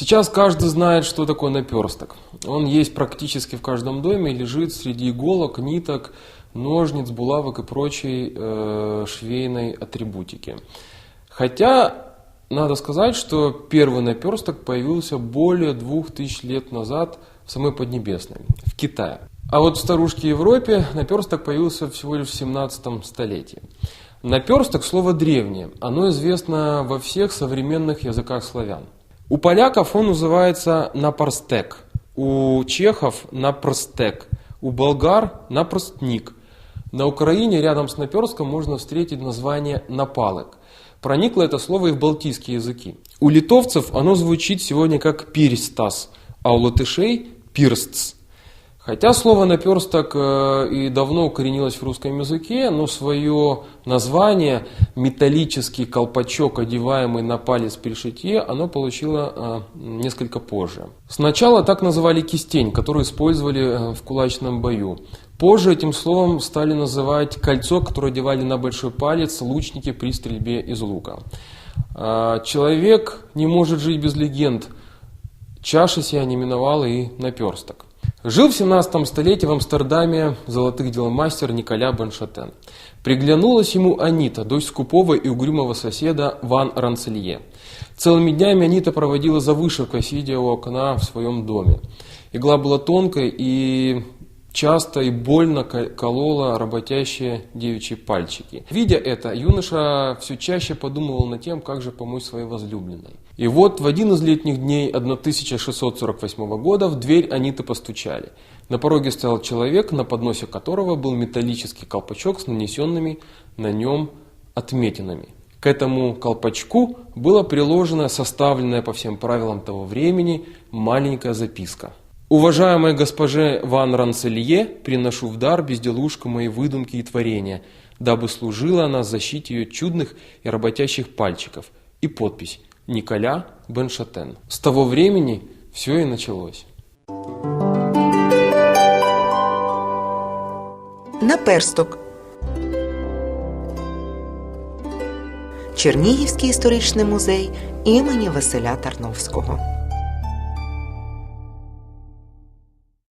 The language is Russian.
Сейчас каждый знает, что такое наперсток. Он есть практически в каждом доме, лежит среди иголок, ниток, ножниц, булавок и прочей э, швейной атрибутики. Хотя, надо сказать, что первый наперсток появился более двух тысяч лет назад в самой Поднебесной, в Китае. А вот в старушке Европе наперсток появился всего лишь в 17 столетии. Наперсток – слово древнее, оно известно во всех современных языках славян. У поляков он называется напорстек, у чехов напростек, у болгар напростник. На Украине рядом с наперстком можно встретить название напалок. Проникло это слово и в балтийские языки. У литовцев оно звучит сегодня как пирстас, а у латышей пирстс. Хотя слово наперсток э, и давно укоренилось в русском языке, но свое название металлический колпачок, одеваемый на палец при шитье, оно получило э, несколько позже. Сначала так называли кистень, который использовали э, в кулачном бою. Позже этим словом стали называть кольцо, которое одевали на большой палец лучники при стрельбе из лука. Человек не может жить без легенд. Чаша себя не миновала и наперсток. Жил в 17 столетии в Амстердаме золотых дел мастер Николя Беншатен. Приглянулась ему Анита, дочь скупого и угрюмого соседа Ван Ранцелье. Целыми днями Анита проводила за вышивкой, сидя у окна в своем доме. Игла была тонкой и часто и больно колола работящие девичьи пальчики. Видя это, юноша все чаще подумывал над тем, как же помочь своей возлюбленной. И вот в один из летних дней 1648 года в дверь Аниты постучали. На пороге стоял человек, на подносе которого был металлический колпачок с нанесенными на нем отметинами. К этому колпачку была приложена составленная по всем правилам того времени маленькая записка. Уважаемой госпоже Ван Ранцелье приношу в дар безделушку моей выдумки и творения, дабы служила она защите ее чудных и работящих пальчиков. И подпись Николя Беншатен. С того времени все и началось. Наперсток. Чернігівський історичний музей імені Василя Тарновського.